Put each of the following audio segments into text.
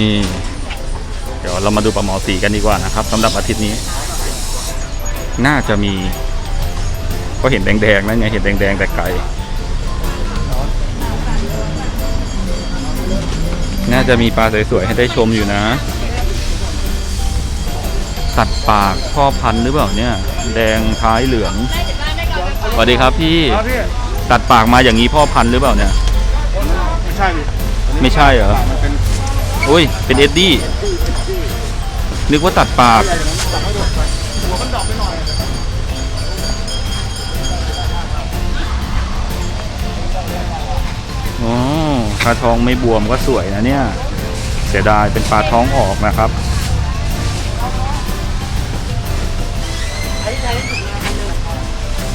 นี่ เดี๋ยวเรามาดูปลาหมอสีกันดีกว่านะครับสำหรับอาทิตย์นี้ น่าจะมี ก็เห็นแดงๆนั่นไงเห็นแดงๆแต่ไกลน่าจะมีปลาสวยๆให้ได้ชมอยู่นะ สัตว์ปากพ่อพันธุ์หรือเปล่าเนี่ย แดงท้ายเหลืองสวัสดีครับพี่ครับพี่ตัดปากมาอย่างนี้พ่อพันธุ์หรือเปล่าเนี่ย ไม่ใช่พี่ไม่ใช่เหรอ มันเป็น โอ้ย เป็นเอ็ดดี้ นึกว่าตัดปากหัวมันดอกไปหน่อยอ๋อปลาทองไม่บวมก็สวยนะเนี่ย เสียดายเป็นปลาท้องออกนะครับ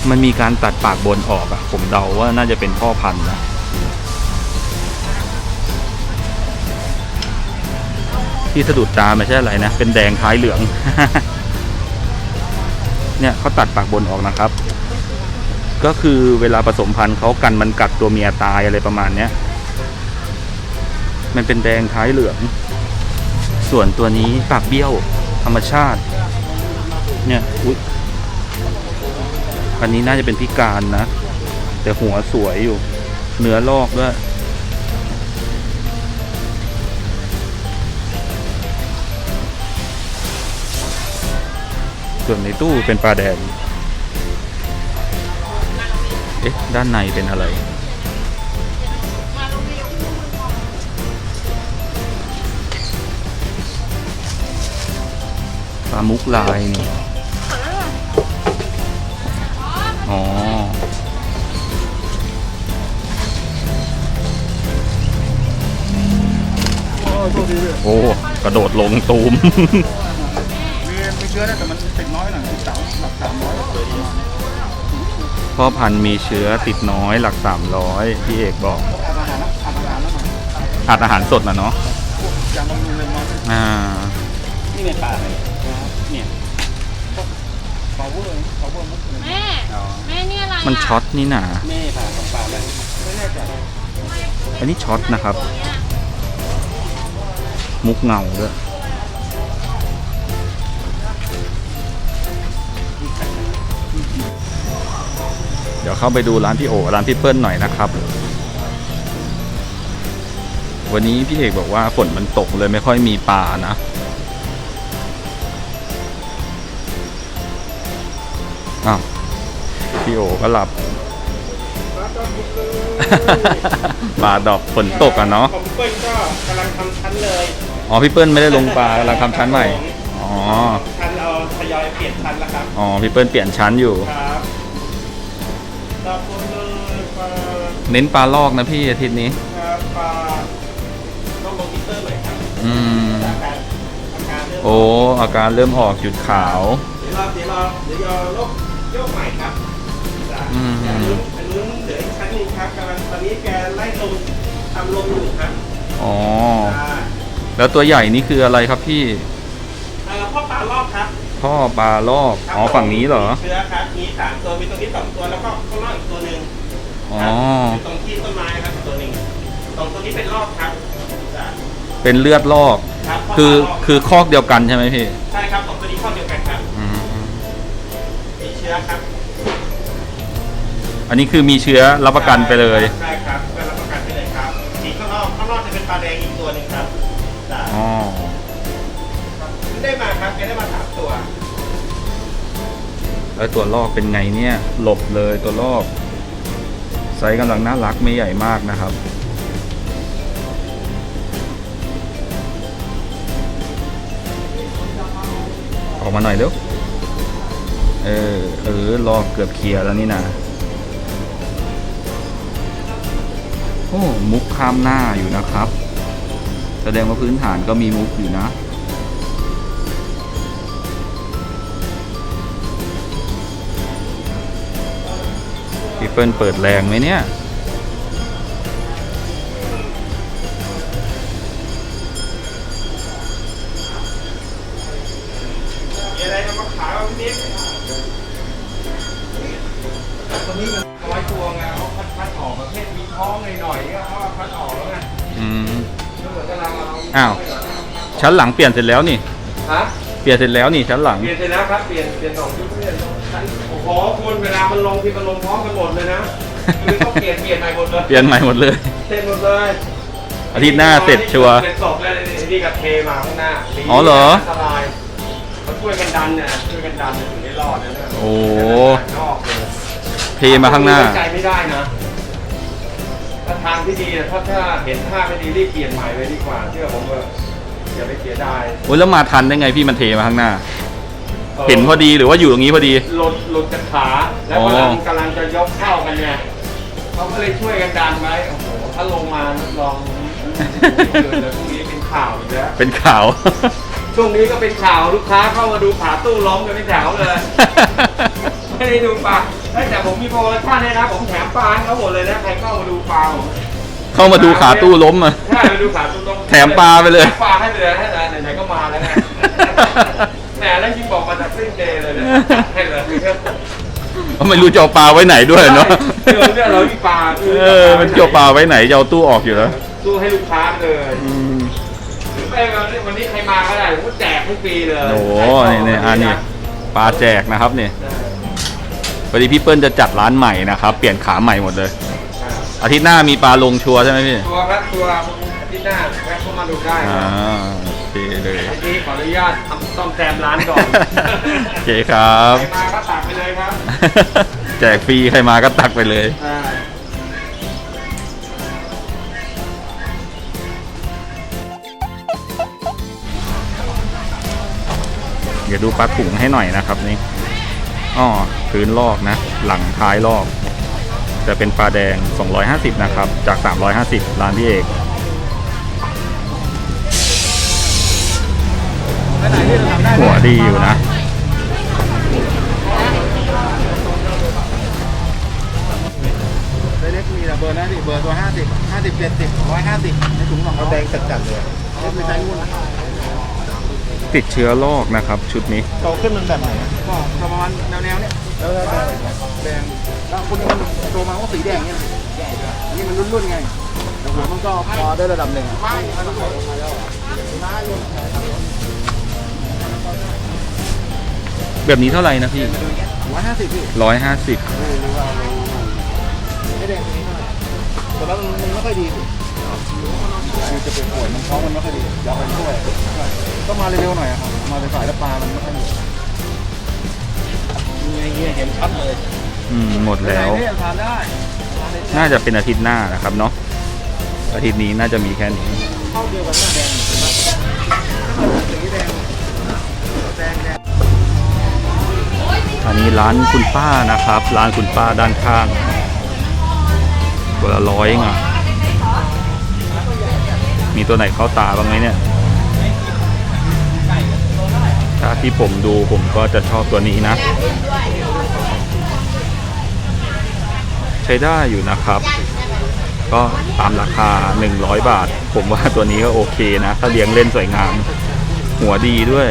มันมีการตัดปากบนออกอะผมเดาว่าน่าจะเป็นพ่อพันธุ์นะ ที่สะดุดตาไม่ใช่อะไรนะ เป็นแดงท้ายเหลือง เนี่ยเขาตัดปากบนออกนะครับ ก็คือเวลาผสมพันธุ์เขากันมันกัดตัวเมียตายอะไรประมาณเนี้ย มันเป็นแดงท้ายเหลือง ส่วนตัวนี้ปากเบี้ยวธรรมชาติ เนี่ย อุ๊ยอันนี้น่าจะเป็นพิการนะ แต่หัวสวยอยู่ เนื้อลอกด้วย ส่วนในตู้เป็นปลาแดง เอ๊ะ ด้านในเป็นอะไร ปลามุกลายนี่ อ๋อ โอ้ กระโดดลงตูม เชื้อนะแต่มันติดน้อยหน่อยติดสามหลักสามร้อยพ่อพันธุ์มีเชื้อติดน้อยหลัก 300พี่เอกบอกอาหารอาหารแล้วหน่อยอัดอาหารสดนะเนาะอย่างบำรุงเลยมาอ่านี่เป็นปลาอะไรเนี่ยปาเวอร์ปลาเวอร์มุกแม่ แม่นี่อะไรมันช็อตนี่นาแม่ปลาของปลาอะไรไม่แน่ใจอันนี้ช็อตนะครับ มุกเงาด้วย เดี๋ยวเข้าไปดูร้านพี่โอร้านพี่เปิ้ลหน่อยนะครับ วันนี้พี่เอกบอกว่าฝนมันตกเลยไม่ค่อยมีปลานะอ้าวพี่โอก็หลับปลาดอกฝนตกอะเนาะของเปิ้ลก็กำลังทำชั้นเลย อ๋อพี่เปิ้ลไม่ได้ลงปลากำลังทำชั้นใหม่ อ๋อ ชั้นเราทยอยเปลี่ยนชั้นแล้วครับ อ๋อพี่เปิ้ลเปลี่ยนชั้นอยู่ ครับ เน้นปลาลอกนะพี่อาทิตย์นี้ครับปลาต้องลงมิเตอร์หน่อยครับอืม อาการอาการเริ่มโอ้ อาการเริ่มออกจุดขาว เดี๋ยวเราเดี๋ยวเราเดี๋ยวเราลบโยกใหม่ครับจ้ะอืม อันนู้นอันนู้นเหลืออีกชั้นหนึ่งครับกำลังตอนนี้แกไล่ลงทำลงอยู่ครับอ๋ออ่าแล้วตัวใหญ่นี่คืออะไรครับพี่ เอ่อพ่อปลาลอกครับพ่อปลาลอกอ๋อ ฝั่งนี้เหรอ มีเชื้อครับมีสามตัวมีตัวนี้สองตัวแล้วก็ข้างนอกอีกตัวหนึ่ง อ๋อครับอยู่ตรงที่ต้นไม้ครับตัวหนึ่งตรงตัวนี้เป็นลอกครับจ้ะเป็นเลือดลอกครับพ่คือปลาลกคือคอกเดียวกันใช่ไหมพี่ใช่ครับของตัวนี้ข้อเดียวกันครับอืมมีเชื้อครับอันนี้คือมีเชื้อรับประกันไปเลย ใช่ครับก็รับประกันไปเลยครับสีข้างนอกข้างนอกจะเป็นปลาแดงอีกตัวหนึ่งครับจ้ะอ๋อได้มาครับแกได้มาสามตัว แล้วตัวลอกเป็นไงเนี่ย หลบเลยตัวลอกไซส์กำลังน่ารักไม่ใหญ่มากนะครับ ออกมาหน่อยเร็วเออเออลอเกือบเคลียร์แล้วนี่นะโอ้มุกข้ามหน้าอยู่นะครับ แสดงว่าพื้นฐานก็มีมุกอยู่นะ เปิ้ลเปิดแรงไหมเนี่ยมีอะไรเอามาขายเอาพี่นิดตัวนี้มันร้อยตัวไงเขาคัดคัดออกประเภทมีท้องหน่อยๆก็เขาคัดออกแล้วไงอืมไม่เหมือนกับเราเราอ้าว ชั้นหลังเปลี่ยนเสร็จแล้วนี่ ฮะ เปลี่ยนเสร็จแล้วนี่ชั้นหลัง เปลี่ยนเสร็จแล้วครับ เปลี่ยนเปลี่ยนสองชุดเปลี่ยนโอ้ โหคุณเวลามันลงที่มันลงพร้อมกันหมดเลยนะคือต้องเปลี่ยนเปลี่ยนใหม่หมดเลยเปลี่ยนใหม่หมดเลยเสร็จหมดเลยอาทิตย์หน้าเสร็จชัวร์เสร็จศพแล้วนี่กับเทมาข้างหน้าอ๋อเหรอสบายเขาช่วยกันดันเนี่ยช่วยกันดันเนี่ยถึงได้รอดนะเนี่ยโอ้นอกเลย เทมาข้างหน้าไว้ใจไม่ได้นะถ้าทางที่ดีนะถ้าถ้าเห็นท่าไม่ดีรีบเปลี่ยนใหม่เลยดีกว่าเชื่อผมเถอะอย่าไปเสียดายโอ้ยแล้วมาทันได้ไงพี่มันเทมาข้างหน้าออ เห็นพอดีหรือว่าอยู่ตรงนี้พอดี หลุดหลุดจากขา แล้วอ๋อกำลังกำลังจะยกเข้ากันเนี่ยเขาก็เลยช่วยกันดันไว้โอ้โหถ้าลงมารับรองเกิดเลยพรุ่งนี้เป็นข่าวอีกแล้วเป็นข่าว ช่วงนี้ก็เป็นข่าวลูกค้าเข้ามาดูขาตู้ล้มกันไม่แถวเลย ไม่ได้ดูปลาแต่ผมมีโปรโมชั่นให้นะผมแถมปลาให้เขาหมดเลยนะใครเข้ามาดูปลาผมเข้ามาดูขาตู้ล้มอะใช่มาดูขาตู้ล้มแถมปลาไปเลยแถมปลาให้เลยให้เลยไหนๆก็มาแล้วไงแหมแล้วยิ่งบอกมาจากสิ้นเดย์เลยเนี่ยให้เลยไม่รู้จะเอาปลาไว้ไหนด้วยเนาะเออเนี่ยเรามีปลาเออมันจะเอาปลาไว้ไหนจะเอาตู้ออกอยู่แล้วตู้ให้ลูกค้าเลยอืมหรือไม่วันนี้ใครมาก็ได้ผมก็แจกให้ฟรีเลยโอ้โหนี่นี่อันนี้ปลาแจกนะครับเนี่ยใช่พอดีพี่เปิ้ลจะจัดร้านใหม่นะครับ เปลี่ยนขาใหม่หมดเลยครับอาทิตย์หน้ามีปลาลงชัวร์ใช่ไหมพี่ตัวครับตัวที่หน้าแวะเข้ามาดูได้คอ่ารับโอ เคเลยทีนี้ขออนุญาตทำซ่อมแซมร้านก่อนโอเคครับใครมาก็ตักไปเลยครับแจกฟรีใครมาก็ตักไปเลย อ่าเดี๋ยวดูปลาถุงให้หน่อยนะครับนี่อ้อพื้นลอกนะ หลังท้ายลอก จะเป็นปลาแดง 250 นะครับ จาก 350 ร้านพี่เอก หัวดีอยู่นะเล็กมีแต่เบอร์นั้นดิเบอร์ตัวห้าสิบห้าสิบเจ็ดสิบร้อยห้าสิบในถุงสองเขาแดงจัดๆเลยเขาไม่ใช้งุ่นติดเชื้อลอกนะครับ ชุดนี้โตขึ้นมันแบบไหนก็ประมาณแนวๆเนี้ยแล้วแต่แดงบางคนมันโตมาก็สีแดงเนี้ยนี่มันรุ่นๆไงแต่หัวมันก็พอได้ระดับหนึ่ง แบบนี้เท่าไหร่นะพี่ร้อยห้าสิบพี่ร้อยห้าสิบไม่แดงนี้แต่ว่ามันไม่ค่อยดีสิคือจะเป็นป่วยมันท้องมันไม่ค่อยดีอยากไปช่วยก็มาเร็วๆหน่อยอะครับมาสายๆแล้วปลามันไม่ค่อยมีนี่ไงเห็นชัดเลยอืมหมดแล้วเนี่ยทานได้น่าจะเป็นอาทิตย์หน้านะครับเนาะอาทิตย์นี้น่าจะมีแค่นี้ เข้าเดียวกับหน้าแดงเห็นไหมถ้าเกิดสีแดงแดงแดง อันนี้ร้านคุณป้านะครับ ร้านคุณป้าด้านข้างตัวละร้อยเองอะมีตัวไหนเข้าตาบ้างไหมเนี่ย ถ้าที่ผมดูผมก็จะชอบตัวนี้นะ ใช้ได้อยู่นะครับ ก็ตามราคา 100 บาท ผมว่าตัวนี้ก็โอเคนะ ถ้าเลี้ยงเล่นสวยงาม หัวดีด้วย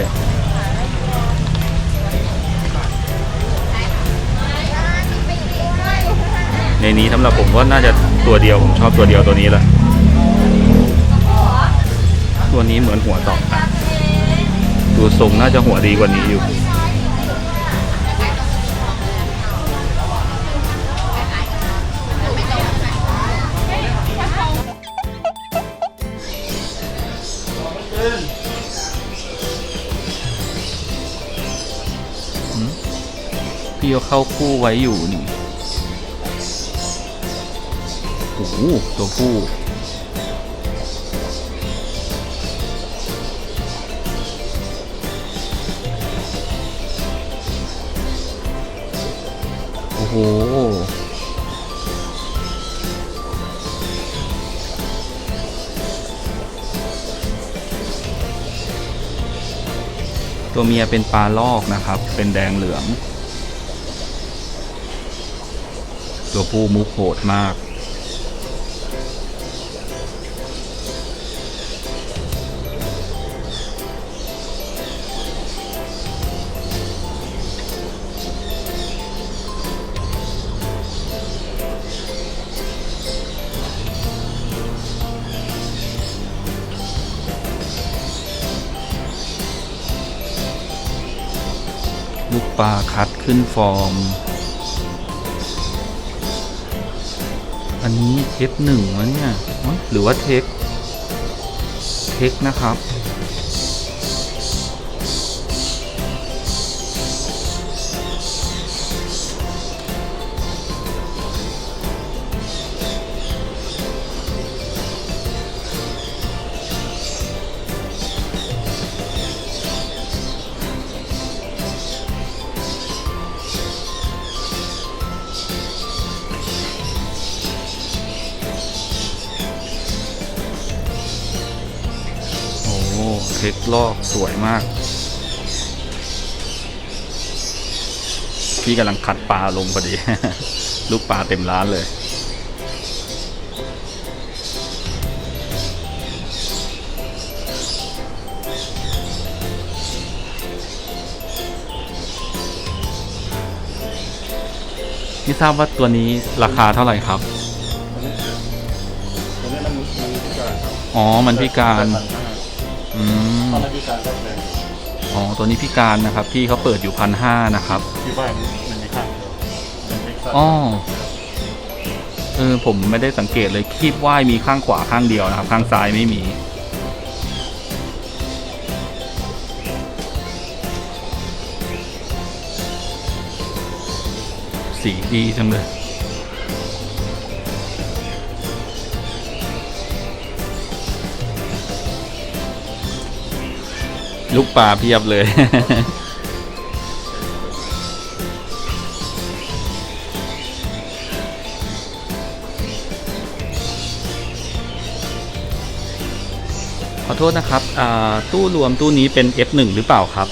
ในนี้สำหรับผมก็น่าจะตัวเดียว ผมชอบตัวเดียวตัวนี้แหละตัวนี้เหมือนหัวต่อกันดูทรงน่าจะหัวดีกว่านี้อยู่ พี่ก็เข้าคู่ไว้อยู่นี่ อ้โหตัวผู้โอ้โหตัวเมียเป็นปลาลอกนะครับ เป็นแดงเหลือง ตัวผู้มุกโหดมาก ลูกปลาคัดขึ้นฟอร์ม อันนี้เทคหนึ่งวะเนี่ย หรือว่าเทค เทคนะครับ ลอกสวยมาก พี่กำลังคัดปลาลงพอดี ลูกปลาเต็มร้านเลยพี่ทราบว่าตัวนี้ราคาเท่าไหร่ครับตัวนี้มันมันพิการครับอ๋อ มันพิการ ตัวนี้พิการนะครับพี่เขาเปิดอยู่พันห้านะครับที่บ้านมันมีข้างเดียวมันไม่สั้นอ๋อเออผมไม่ได้สังเกตเลยคีบว่ายมีข้างขวาข้างเดียวนะครับ ข้างซ้ายไม่มี สีดีจังเลย ลูกปลาเพียบเลย ขอโทษนะครับอ่าตู้รวมตู้นี้เป็น F1 หรือเปล่าครับ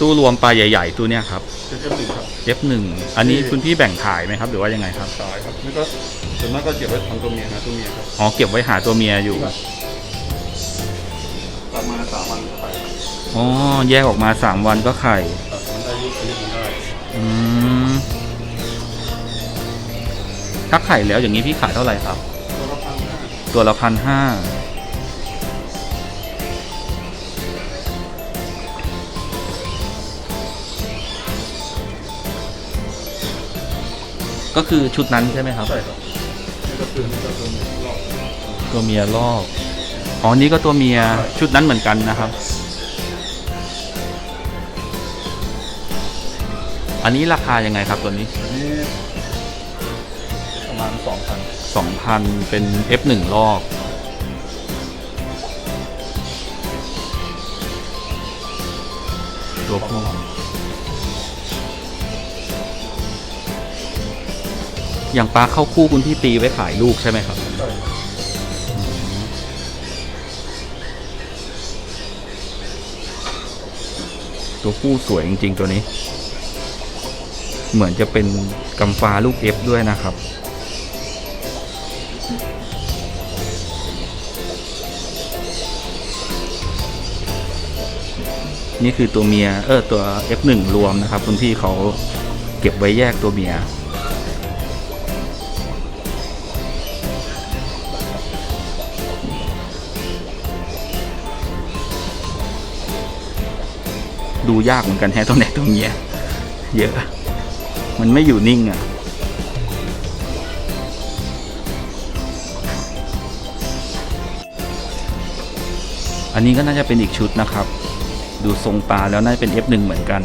ตู้รวมปลาใหญ่ ๆ ตู้เนี้ยครับจะจะหนึ่งครับ F1 อันนี้คุณพี่แบ่งขายไหมครับ หรือว่ายังไงครับ สายครับนี่ก็ส่วนมากก็เก็บไว้ทำตัวเมียนะตัวเมียครับ อ๋อ เก็บไว้หาตัวเมียอยู่ประ อ๋อ แยกออกมา3วันก็ไข่ ครับมันได้ยุอายุมันได้อืม ถ้าไข่แล้วอย่างนี้พี่ขายเท่าไหร่ครับ ตัวละพันห้าตัวละพันห้า ก็คือชุดนั้นใช่ไหมครับ ใช่ครับนี่ก็คือนี่ก็ตัวเมียรอบตัวเมียลอก อ๋อ นี่ก็ตัวเมียชุดนั้นเหมือนกันนะครับ อันนี้ราคายังไงครับตัวนี้อันนี้ประมาณสองพันสองพันเป็น F1 ลอก ตัวผู้อย่างปลาเข้าคู่คุณพี่ตีไว้ขายลูกใช่ไหมครับใช่ครับตัวผู้สวยจริง ๆ ตัวนี้ เหมือนจะเป็นกำฟ้าลูกเอฟด้วยนะครับ นี่คือตัวเมียเออตัว F1 รวมนะครับ คุณพี่เขาเก็บไว้แยกตัวเมียดูยากเหมือนกันแฮะตัวไหนตัวเมียเยอะ มันไม่อยู่นิ่งอะอันนี้ก็น่าจะเป็นอีกชุดนะครับ ดูทรงปลาแล้วน่าจะเป็น F1 เหมือนกัน